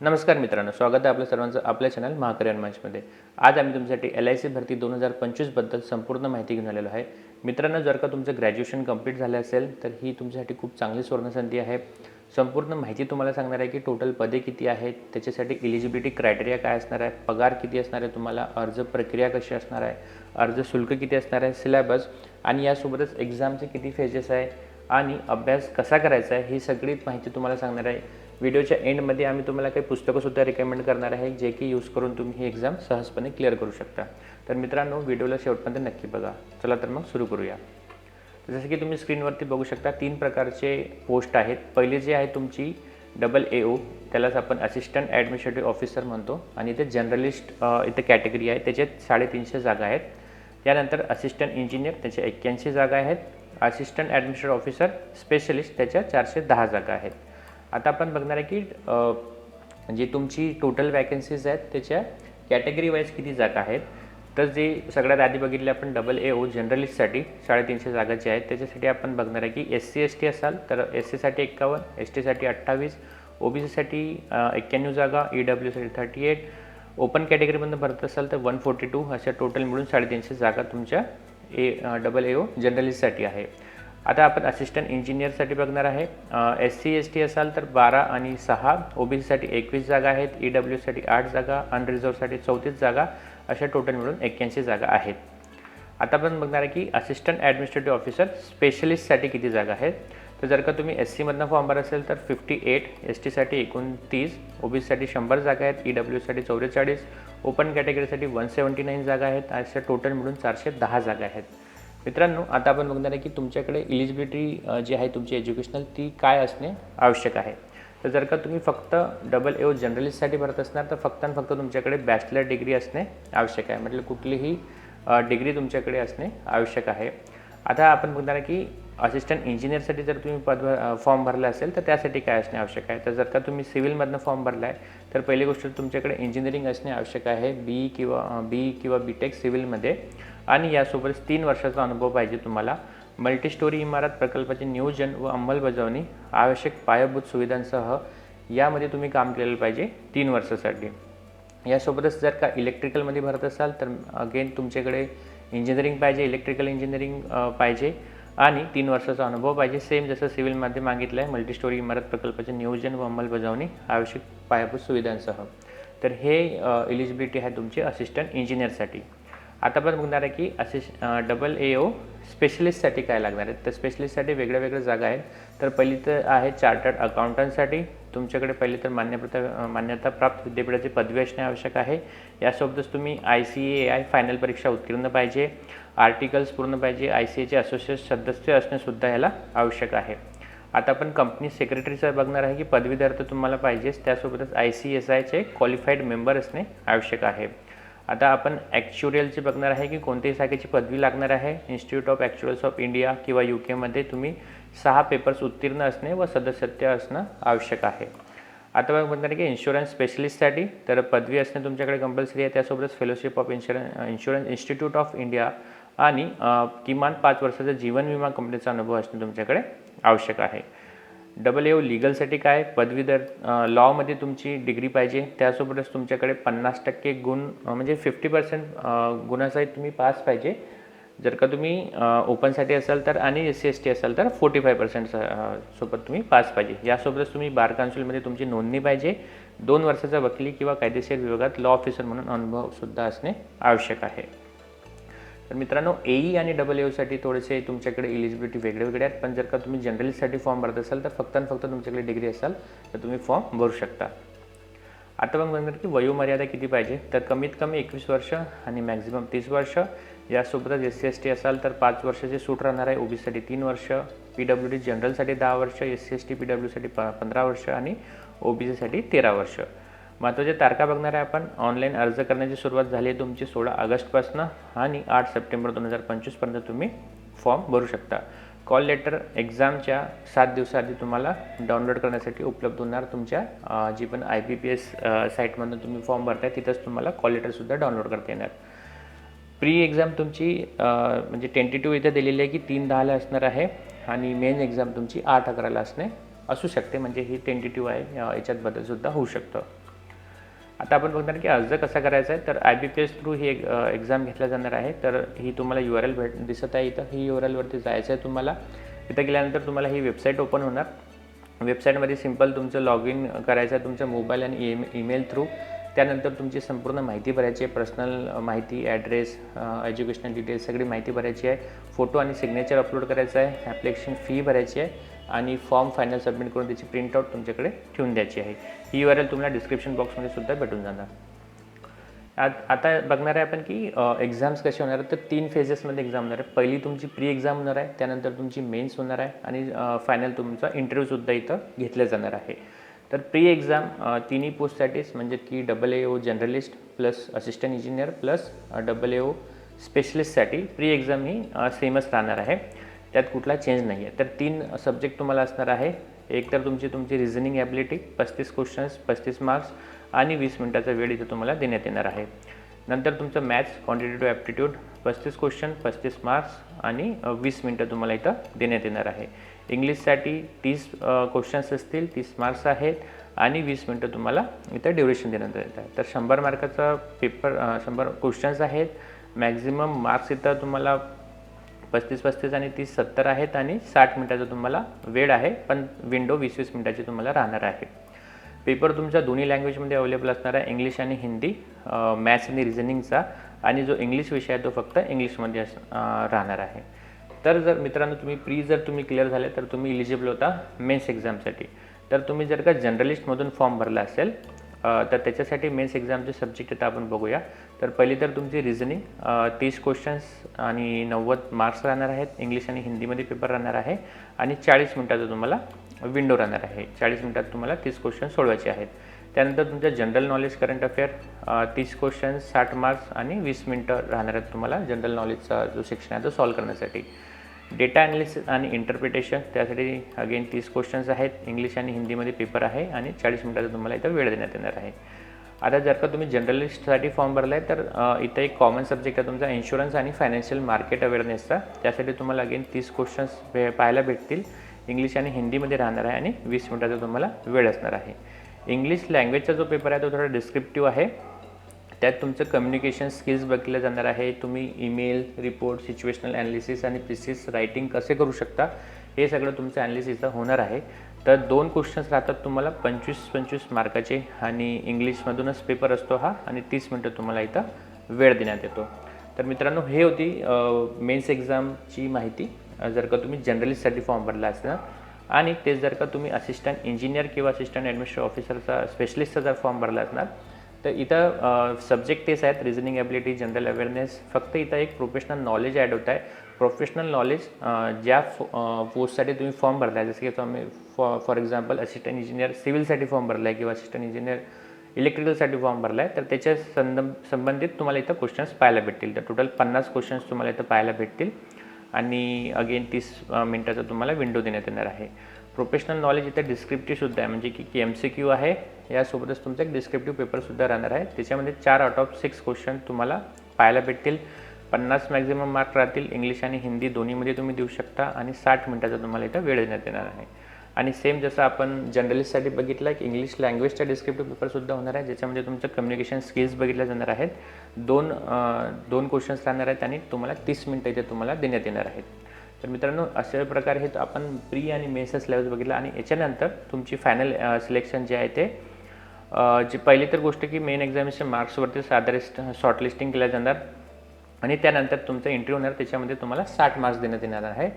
नमस्कार मित्रांनो स्वागत आहे आपल्या सर्वांचं आपल्या चॅनल महाकरियन मंचमध्ये. आज आम्ही तुमच्यासाठी एल आय सी भरती दोन हजार पंचवीसबद्दल संपूर्ण माहिती घेऊन आलेलो आहे. मित्रांनो जर का तुमचं ग्रॅज्युएशन कंप्लीट झालं असेल तर ही तुमच्यासाठी खूप चांगली सुवर्णसंधी आहे. संपूर्ण माहिती तुम्हाला सांगणार आहे की टोटल पदे किती आहेत त्याच्यासाठी इलिजिबिलिटी क्रायटेरिया काय असणार आहे पगार किती असणार आहे तुम्हाला अर्ज प्रक्रिया कशी असणार आहे अर्ज शुल्क किती असणार आहे सिलेबस आणि यासोबतच एक्झामचे किती फेजेस आहे आणि अभ्यास कसा करायचा आहे ही सगळी माहिती तुम्हाला सांगणार आहे. व्हिडिओच्या एंडमध्ये आम्ही तुम्हाला काही पुस्तकंसुद्धा रिकमेंड करणार आहे जे की यूज करून तुम्ही ही एक्झाम सहजपणे क्लिअर करू शकता. तर मित्रांनो व्हिडिओला शेवटपर्यंत नक्की बघा. चला तर मग सुरू करूया. जसं की तुम्ही स्क्रीनवरती बघू शकता तीन प्रकारचे पोस्ट आहेत. पहिली जी आहे तुमची डबल ए ओ त्यालाच आपण असिस्टंट ॲडमिनिस्ट्रेटिव्ह ऑफिसर म्हणतो. आणि इथे जनरलिस्ट इथे कॅटेगरी आहे. त्याच्यात साडेतीनशे जागा आहेत. त्यानंतर असिस्टंट इंजिनियर त्याच्या एक्क्याऐंशी जागा आहेत. असिस्टंट ॲडमिनिस्ट्रेटिव्ह ऑफिसर स्पेशलिस्ट त्याच्या चारशे दहा जागा आहेत. आता आपण बघणार आहे की जी म्हणजे तुमची टोटल वॅकन्सीज आहेत त्याच्या कॅटेगरी वाईज किती जागा आहेत. तर जे सगळ्यात आधी बघितले आपण डबल ए ओ जनरलिस्टसाठी साडेतीनशे जागा जे आहेत त्याच्यासाठी आपण बघणार आहे की एस सी एस टी असाल तर एस सीसाठी एक्कावन्न एस टीसाठी अठ्ठावीस ओ बी सीसाठी एक्क्याण्णव जागा ई डब्ल्यूसाठी थर्टी एट ओपन कॅटेगरीमधून भरत असाल तर वन फोर्टी टू अशा टोटल मिळून साडेतीनशे जागा तुमच्या ए डबल ए ओ जनरलिस्टसाठी आहे. आता आपण असिस्टंट इंजिनियरसाठी बघणार आहे. एस सी एस टी असाल तर बारा आणि सहा. ओ बी सीसाठी एकवीस जागा आहेत. ई डब्ल्यूसाठी आठ जागा. अनरिझर्वसाठी चौतीस जागा. अशा टोटल मिळून एक्क्याऐंशी जागा आहेत. आता आपण बघणार आहे की असिस्टंट ॲडमिनिस्ट्रेटिव्ह ऑफिसर स्पेशलिस्टसाठी किती जागा आहेत? तर जर का तुम्ही एस सीमधनं फॉर्म भरत असेल तर फिफ्टी एट एस टीसाठी एकोणतीस ओ बी सीसाठी शंभर जागा आहेत. ई डब्ल्यूसाठी चौवेचाळीस ओपन कॅटेगरीसाठी वन सेवन्टी नाईन जागा आहेत. अशा टोटल मिळून चारशे दहा जागा आहेत. मित्रांनो आता आपण बघणार आहे की तुमच्याकडे इलिजिबिलिटी जी आहे तुमची एज्युकेशनल ती काय असणे आवश्यक आहे? तर जर का तुम्ही फक्त डबल ए ओ जर्नलिस्टसाठी भरत असणार तर फक्त आणि फक्त तुमच्याकडे बॅचलर डिग्री असणे आवश्यक आहे. म्हटलं कुठलीही डिग्री तुमच्याकडे असणे आवश्यक आहे. आता आपण बघणार आहे की असिस्टंट इंजिनियरसाठी जर तुम्ही पद फॉर्म भरला असेल तर त्यासाठी काय असणे आवश्यक आहे? तर जर का तुम्ही सिव्हिलमधनं फॉर्म भरला आहे तर पहिली गोष्ट तुमच्याकडे इंजिनिअरिंग असणे आवश्यक आहे. बी किंवा बी किंवा बी टेक सिव्हिलमध्ये आणि यासोबतच तीन वर्षाचा अनुभव पाहिजे तुम्हाला. मल्टीस्टोरी इमारत प्रकल्पाचे नियोजन व अंमलबजावणी आवश्यक पायाभूत सुविधांसह यामध्ये तुम्ही काम केलेलं पाहिजे तीन वर्षासाठी. यासोबतच जर का इलेक्ट्रिकलमध्ये भरत असाल तर अगेन तुमच्याकडे इंजिनिअरिंग पाहिजे इलेक्ट्रिकल इंजिनिअरिंग पाहिजे आणि तीन वर्षाचा अनुभव पाहिजे. सेम जसं सिव्हिलमध्ये मागितलं आहे मल्टीस्टोरी इमारत प्रकल्पाचे नियोजन व अंमलबजावणी आवश्यक पायाभूत सुविधांसह. तर हे इलिजिबिलिटी आहे तुमची असिस्टंट इंजिनियरसाठी आता पण बघणार आहे की असे डबल ए ओ स्पेशलिस्टसाठी काय लागणार आहे. तर स्पेशलिस्टसाठी वेगळ्या वेगळ्या जागा आहेत. तर पहिली तर आहे चार्टर्ड अकाउंटंटसाठी तुमच्याकडे पहिली तर मान्यता मान्यता प्राप्त विद्यापीठाची पदवी असणे आवश्यक आहे. यासोबतच तुम्ही I C A I final परीक्षा उत्तीर्ण पाहिजे. आर्टिकल्स पूर्ण पाहिजे. आय सी एचे असोसिएट सदस्य असणेसुद्धा ह्याला आवश्यक आहे. आता आपण कंपनी सेक्रेटरीचं बघणार आहे की पदवीधर तर तुम्हाला पाहिजेच. त्यासोबतच I C S I qualified member असणे आवश्यक आहे. आता आपण ॲक्च्युरियलचे बघणार आहे की कोणत्याही शाखेची पदवी लागणार आहे. Institute of actuaries of India किंवा यू केमध्ये तुम्ही सहा पेपर्स उत्तीर्ण असणे व सदस्यत्व असणं आवश्यक आहे. आता बघ बघणार आहे की इन्शुरन्स स्पेशलिस्टसाठी तर पदवी असणे तुमच्याकडे कंपल्सरी आहे. त्यासोबतच fellowship of insurance insurance institute of India आणि किमान पाच वर्षाचा जीवन विमा कंपनीचा अनुभव असणे तुमच्याकडे आवश्यक आहे. डबल ए लिगलसाठी काय? पदवीधर लॉमध्ये तुमची डिग्री पाहिजे. त्यासोबतच तुमच्याकडे पन्नास टक्के गुण म्हणजे फिफ्टी पर्सेंट गुणासहित तुम्ही पास पाहिजे. जर का तुम्ही ओपनसाठी असाल तर आणि एस सी एस टी असाल तर फोर्टी फाय पर्सेंट सोबत तुम्ही पास पाहिजे. यासोबतच तुम्ही बार काउन्सिलमध्ये तुमची नोंदणी पाहिजे. दोन वर्षाचा वकिली किंवा कायदेशीर विभागात लॉ ऑफिसर म्हणून अनुभवसुद्धा असणे आवश्यक आहे. तर मित्रांनो एई आणि डबल एसाठी थोडेसे तुमच्याकडे इलिजिबिलिटी वेगळे वेगळे आहेत. पण जर का तुम्ही जनरलसाठी e फॉर्म भरत असाल तर फक्त आणि फक्त तुमच्याकडे डिग्री असाल तर तुम्ही फॉर्म भरू शकता. आता मग म्हणणार की वयोमर्यादा किती पाहिजे? तर कमीत कमी एकवीस वर्ष आणि मॅक्झिमम तीस वर्ष. यासोबतच एस सी एस टी असाल तर पाच वर्षाची सूट राहणार आहे ओबीसीसाठी तीन वर्ष. पी डब्ल्यू डी जनरलसाठी दहा वर्ष S C S T P डब्ल्यूसाठी प पंधरा वर्ष आणि ओ बी सीसाठी तेरा वर्ष. महत्त्वाच्या तारखा बघणार आहे आपण. ऑनलाईन अर्ज करण्याची सुरुवात झाली आहे तुमची सोळा ऑगस्टपासून आणि आठ सप्टेंबर दोन हजार पंचवीसपर्यंत तुम्ही फॉर्म भरू शकता. कॉल लेटर एक्झामच्या सात दिवसाआधी तुम्हाला डाउनलोड करण्यासाठी उपलब्ध होणार. तुमच्या जी पण आय पी पी एस साईटमधून तुम्ही फॉर्म भरताय तिथंच तुम्हाला कॉल लेटरसुद्धा डाउनलोड करता येणार. प्री एक्झाम तुमची म्हणजे म्हणजे टेंटेटिव्ह इथे दिलेली आहे की तीन दहाला असणार आहे आणि मेन एक्झाम तुमची आठ अकराला असणे असू शकते. म्हणजे ही टेंटेटिव्ह आहे याच्यात बदलसुद्धा होऊ शकतं. आता आपण बघणार की अर्ज कसा करायचा आहे तर I B P S through ही एक एक्झाम घेतल्या जाणार आहे. तर ही तुम्हाला यू आर एल भेट दिसत आहे इथं. ही यू आर एलवरती जायचं आहे तुम्हाला. इथं गेल्यानंतर तुम्हाला ही वेबसाईट ओपन होणार. वेबसाईटमध्ये सिंपल तुमचं लॉग इन करायचं आहे तुमच्या मोबाईल आणि ईमे ईमेल थ्रू त्यानंतर तुमची संपूर्ण माहिती भरायची आहे पर्सनल माहिती ॲड्रेस एज्युकेशनल डिटेल्स सगळी माहिती भरायची आहे. फोटो आणि सिग्नेचर अपलोड करायचं आहे. ॲप्लिकेशन फी भरायची आहे. आणि फॉर्म फायनल सबमिट करून त्याची प्रिंटआउट तुमच्याकडे ठेवून द्यायची आहे. ही यू आर एल तुम्हाला डिस्क्रिप्शन बॉक्समध्ये सुद्धा भेटून जाणार. आत आता बघणार आहे आपण की एक्झाम्स कसे होणार आहेत तर तीन फेजेसमध्ये एक्झाम होणार आहे. पहिली तुमची प्री एक्झाम होणार आहे त्यानंतर तुमची मेन्स होणार आहे आणि फायनल तुमचा इंटरव्ह्यूसुद्धा इथं घेतलं जाणार आहे. तर प्री एक्झाम तिन्ही पोस्टसाठीच म्हणजे की double A O generalist plus assistant engineer plus double A O स्पेशलिस्टसाठी pre exam ही सेमच राहणार आहे. त्यात कुठला चेंज नाही आहे तर तीन सब्जेक्ट तुम्हाला असणार आहे. एक तर तुमची तुमची रिझनिंग ॲबिलिटी पस्तीस क्वेश्चन्स पस्तीस मार्क्स आणि वीस मिनटाचा वेळ इथं तुम्हाला देण्यात येणार आहे. नंतर तुमचं मॅथ्स क्वांटिटेटिव्ह ॲप्टिट्यूड पस्तीस क्वेश्चन पस्तीस मार्क्स आणि वीस मिनटं तुम्हाला इथं देण्यात येणार आहे. इंग्लिशसाठी तीस क्वेश्चन्स असतील तीस मार्क्स आहेत आणि वीस मिनटं तुम्हाला इथं ड्युरेशन देण्यात येत आहे. तर शंभर मार्काचा पेपर शंभर क्वेश्चन्स आहेत. मॅक्झिमम मार्क्स इथं तुम्हाला पस्तीस पस्तीस आणि तीस सत्तर आहेत आणि साठ मिनटाचा तुम्हाला वेळ आहे पण विंडो वीस वीस मिनटाची तुम्हाला राहणार आहे. पेपर तुमच्या दोन्ही लँग्वेजमध्ये अवेलेबल असणार आहे इंग्लिश आणि हिंदी मॅथ्स आणि रिझनिंगचा आणि जो इंग्लिश विषय आहे तो फक्त इंग्लिशमध्ये अस राहणार आहे. तर जर मित्रांनो तुम्ही प्री जर तुम्ही क्लिअर झाले तर तुम्ही इलिजिबल होता मेन्स एक्झामसाठी तर तुम्ही जर का जर्नलिस्टमधून फॉर्म भरला असेल तर त्याच्यासाठी मेन्स एक्झामचे सब्जेक्ट आता आपण बघूया. तर पहिली तर तुमची रिझनिंग तीस क्वेश्चन्स आणि नव्वद मार्क्स राहणार आहेत. इंग्लिश आणि हिंदीमध्ये पेपर राहणार आहे. आणि चाळीस मिनटाचा तुम्हाला विंडो राहणार आहे. चाळीस मिनटात तुम्हाला तीस क्वेश्चन सोडवायचे आहेत. त्यानंतर तुमच्या जनरल नॉलेज करंट अफेअर तीस क्वेश्चन्स साठ मार्क्स आणि वीस मिनटं राहणार आहेत तुम्हाला जनरल नॉलेजचा जो सेक्शन आहे तो सॉल्व करण्यासाठी. डेटा ॲनालिसिस आणि इंटरप्रिटेशन त्यासाठी अगेन तीस क्वेश्चन्स आहेत. इंग्लिश आणि हिंदीमध्ये पेपर आहे आणि चाळीस मिनटाचा तुम्हाला इथं वेळ देण्यात येणार आहे. आता जर का तुम्ही जर्नलिस्टसाठी फॉर्म भरला आहे तर इथं एक कॉमन सब्जेक्ट आहे तुमचा इन्शुरन्स आणि फायनान्शियल मार्केट अवेअरनेसचा त्यासाठी तुम्हाला अगेन तीस क्वेश्चन्स भे पाहायला भेटतील. इंग्लिश आणि हिंदीमध्ये राहणार आहे आणि वीस मिनटाचा तुम्हाला वेळ असणार आहे. इंग्लिश लँग्वेजचा जो पेपर आहे तो थोडा डिस्क्रिप्टिव्ह आहे. त्यात तुमचं कम्युनिकेशन स्किल्स बघितलं जाणार आहे. तुम्ही ईमेल रिपोर्ट सिच्युएशनल ॲनालिसिस आणि प्रिसिस रायटिंग कसे करू शकता? हे सगळं तुमचं ॲनालिसिसचं होणार आहे. तर दोन क्वेश्चन्स राहतात तुम्हाला. पंचवीस पंचवीस मार्काचे आणि इंग्लिशमधूनच पेपर असतो हा आणि तीस मिनटं तुम्हाला इथं वेळ देण्यात येतो. तर मित्रांनो हे होती मेन्स एक्झामची माहिती. जर का तुम्ही जर्नलिस्टसाठी फॉर्म भरला असणार आणि तेच जर का तुम्ही असिस्टंट इंजिनियर किंवा असिस्टंट ॲडमिनिस्ट्रेटिव्ह ऑफिसरचा स्पेशलिस्टचा जर फॉर्म भरला असणार तर इथं सब्जेक्ट तेच आहेत रिझनिंग ॲबिलिटी जनरल अवेअरनेस फक्त इथं एक प्रोफेशनल नॉलेज ॲड होत आहे. प्रोफेशनल नॉलेज ज्या पोस्टसाठी तुम्ही फॉर्म भरला आहे जसं की तुम्ही for for example assistant engineer सिव्हिलसाठी form भरला आहे किंवा असिस्टंट इंजिनियर इलेक्ट्रिकलसाठी फॉर्म भरला आहे तर त्याच्या संदम संबंधित तुम्हाला इथं क्वेश्चन्स पाहायला भेटतील. तर टोटल पन्नास क्वेश्चन्स तुम्हाला इथं पाहायला भेटतील. आणि अगेन तीस मिनटाचा तुम्हाला विंडो देण्यात येणार आहे. प्रोफेशनल नॉलेज इथे डिस्क्रिप्टिव्हसुद्धा आहे. म्हणजे की एम सी क्यू आहे यासोबतच तुमचा एक डिस्क्रिप्टिव्ह पेपरसुद्धा राहणार आहे. त्याच्यामध्ये चार आउट ऑफ सिक्स क्वेश्चन तुम्हाला पाहायला भेटतील. पन्नास मॅक्झिमम मार्क राहतील. इंग्लिश आणि हिंदी दोन्हीमध्ये तुम्ही देऊ शकता आणि साठ मिनटाचा तुम्हाला इथं वेळ देण्यात येणार आहे. आणि सेम जसं आपण जर्नलिस्टसाठी बघितलं की इंग्लिश लँग्वेजचा डिस्क्रिप्टिव्ह पेपरसुद्धा होणार आहे. ज्याच्यामध्ये तुमचं कम्युनिकेशन स्किल्स बघितल्या जाणार आहेत. दोन दोन क्वेश्चन्स राहणार आहेत आणि तुम्हाला तीस मिनटं इथे तुम्हाला देण्यात येणार आहेत. तर मित्रांनो अशा प्रकारे हे आपण प्री आणि मेन्सेस लेवल्स बघितला आणि याच्यानंतर तुमची फायनल सिलेक्शन जे आहे ते जी पहिली तर गोष्ट की मेन एक्झामिनेशन मार्क्सवरती आधारित शॉर्टलिस्टिंग केल्या जाणार. आणि त्यानंतर तुमचं इंटरव्ह्यू होणार त्याच्यामध्ये तुम्हाला साठ मार्क्स देण्यात येणार आहे.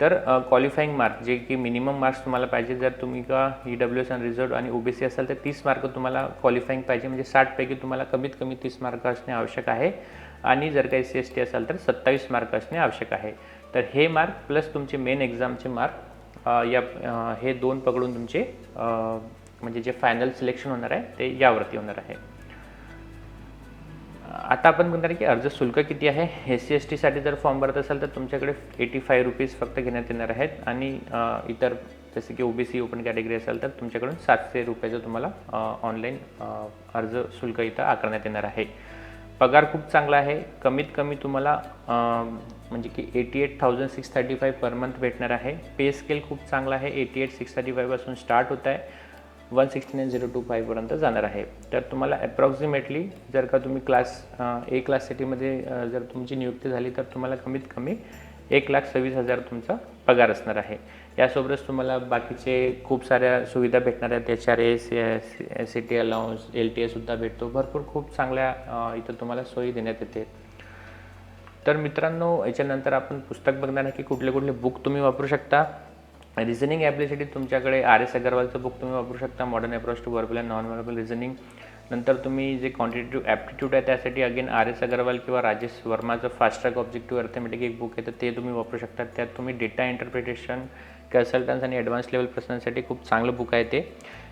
तर क्वालिफाईंग मार्क जे की मिनिमम मार्क्स तुम्हाला पाहिजे जर तुम्ही का ई डब्ल्यू एस आणि रिझर्व आणि ओ बी सी असाल तर तीस मार्क तुम्हाला क्वालिफाईंग पाहिजे. म्हणजे साठपैकी तुम्हाला कमीत कमी तीस मार्क असणे आवश्यक आहे. आणि जर काही सी एस टी असाल तर सत्तावीस मार्क असणे आवश्यक आहे. तर हे मार्क प्लस तुमचे मेन एक्झामचे मार्क या हे दोन पकडून तुमचे म्हणजे जे फायनल सिलेक्शन होणार आहे ते यावरती होणार आहे. आता आपण म्हणणार की अर्ज शुल्क किती आहे? एस सी एस टीसाठी जर फॉर्म भरत असाल तर तुमच्याकडे एटी फाय रुपीज फक्त घेण्यात येणार आहेत आणि इतर जसे की O B C open category असेल तर तुमच्याकडून सातशे रुपयाचं तुम्हाला ऑनलाईन अर्ज शुल्क इथं आकारण्यात येणार आहे. पगार खूप चांगला आहे. कमीत कमी तुम्हाला म्हणजे की eighty eight thousand six thirty five per month भेटणार आहे. पे स्केल खूप चांगला आहे. एटी एट सिक्स थर्टी फायपासून स्टार्ट होत आहे. One sixty nine zero two फाईव्हपर्यंत जाणार आहे. तर तुम्हाला ॲप्रॉक्सिमेटली जर का तुम्ही क्लास ए क्लास सिटीमध्ये जर तुमची नियुक्ती झाली तर तुम्हाला कमीत कमी एक लाख सव्वीस हजार तुमचा पगार असणार आहे. यासोबतच तुम्हाला बाकीचे खूप साऱ्या सुविधा भेटणार आहेत. H R S C T allowance L T एसुद्धा भेटतो. भरपूर खूप चांगल्या इथं तुम्हाला सोयी देण्यात येते. तर मित्रांनो याच्यानंतर आपण पुस्तक बघणार आहे की कुठले कुठले बुक तुम्ही वापरू शकता. रिझनिंग ॲबिलिटी तुमच्याकडे आर एस अगरवालचं बुक तुम्ही वापरू शकता. Modern approach to verbal and non verbal reasoning नंतर तुम्ही जे क्वांटिटेटिव्ह ॲप्टिट्यूड आहे त्यासाठी अगेन आर एस अगरवाल किंवा राजेश वर्माचं फास्ट ट्रॅक ऑब्जेक्टिव्ह अर्थमॅटिक एक बुक आहे तर ते तुम्ही वापरू शकता. त्यात तुम्ही डेटा इंटरप्रिटेशन कन्सल्टन्स आणि ॲडव्हान्स लेवल पर्सनसाठी खूप चांगलं बुक आहे ते.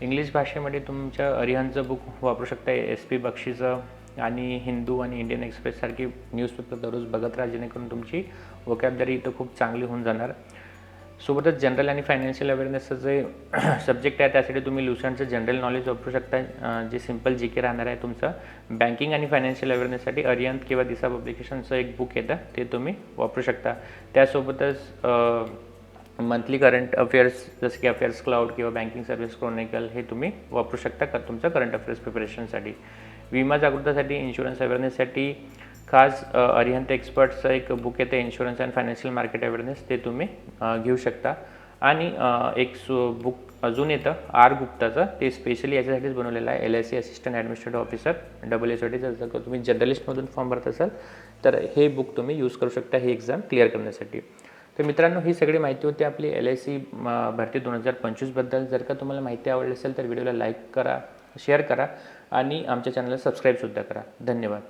इंग्लिश भाषेमध्ये तुमच्या अरिहनचं बुक वापरू शकता. एस पी बक्षीचं आणि हिंदू आणि इंडियन एक्सप्रेससारखी न्यूजपेपर दररोज बघत राहा जेणेकरून तुमची वोकॅबलरी इथं खूप चांगली होऊन जाणार. सोबतच जनरल आणि फायनान्शियल अवेअरनेसचं जे सब्जेक्ट आहे त्यासाठी तुम्ही लुसंटचं जनरल नॉलेज वापरू शकता जे सिंपल जी के राहणार आहे तुमचं. बँकिंग आणि फायनान्शियल अवेअरनेससाठी अरियंत किंवा दिसा पब्लिकेशनचं एक बुक येतं ते तुम्ही वापरू शकता. त्यासोबतच मंथली करंट अफेअर्स जसं की अफेअर्स क्लाउड किंवा बँकिंग सर्व्हिस क्रोनिकल हे तुम्ही वापरू शकता का तुमचं करंट अफेअर्स प्रिपरेशनसाठी विमा जागृतीसाठी इन्शुरन्स अवेअरनेससाठी खास अरिहंत एक्सपर्टचं एक बुक येतं insurance and financial market awareness ते तुम्ही घेऊ शकता. आणि एक सु बुक अजून येतं आर गुप्ताचं. ते स्पेशली याच्यासाठीच बनवलेलं आहे. L I C assistant administrative officer double एसाठी जर जर का तुम्ही जर्नलिस्टमधून फॉर्म भरत असाल तर हे बुक तुम्ही यूज करू शकता ही एक्झाम क्लिअर करण्यासाठी. तर मित्रांनो ही सगळी माहिती होती आपली एल आय सी भरती दोन हजार पंचवीसबद्दल. जर का तुम्हाला माहिती आवडली असेल तर व्हिडिओला लाईक करा शेअर करा. आणि आमच्या चॅनलला सबस्क्राईबसुद्धा करा. धन्यवाद.